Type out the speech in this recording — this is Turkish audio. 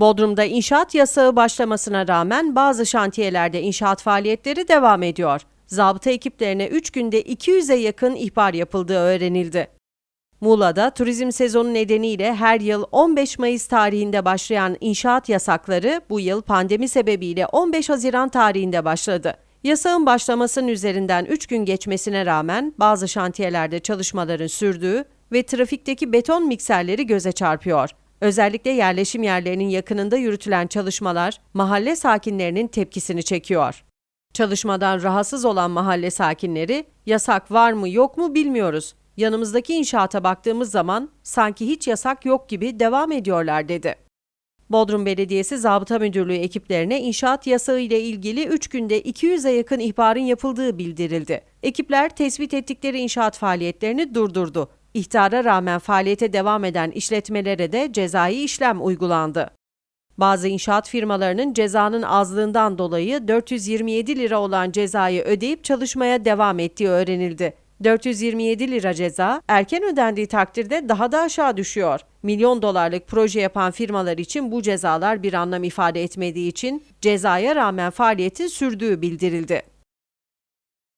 Bodrum'da inşaat yasağı başlamasına rağmen bazı şantiyelerde inşaat faaliyetleri devam ediyor. Zabıta ekiplerine 3 günde 200'e yakın ihbar yapıldığı öğrenildi. Muğla'da turizm sezonu nedeniyle her yıl 15 Mayıs tarihinde başlayan inşaat yasakları bu yıl pandemi sebebiyle 15 Haziran tarihinde başladı. Yasağın başlamasının üzerinden 3 gün geçmesine rağmen bazı şantiyelerde çalışmaların sürdüğü ve trafikteki beton mikserleri göze çarpıyor. Özellikle yerleşim yerlerinin yakınında yürütülen çalışmalar mahalle sakinlerinin tepkisini çekiyor. Çalışmadan rahatsız olan mahalle sakinleri yasak var mı yok mu bilmiyoruz. Yanımızdaki inşaata baktığımız zaman sanki hiç yasak yok gibi devam ediyorlar dedi. Bodrum Belediyesi Zabıta Müdürlüğü ekiplerine inşaat yasağı ile ilgili 3 günde 200'e yakın ihbarın yapıldığı bildirildi. Ekipler tespit ettikleri inşaat faaliyetlerini durdurdu. İhtara rağmen faaliyete devam eden işletmelere de cezai işlem uygulandı. Bazı inşaat firmalarının cezanın azlığından dolayı 427 lira olan cezayı ödeyip çalışmaya devam ettiği öğrenildi. 427 lira ceza erken ödendiği takdirde daha da aşağı düşüyor. Milyon dolarlık proje yapan firmalar için bu cezalar bir anlam ifade etmediği için cezaya rağmen faaliyetin sürdüğü bildirildi.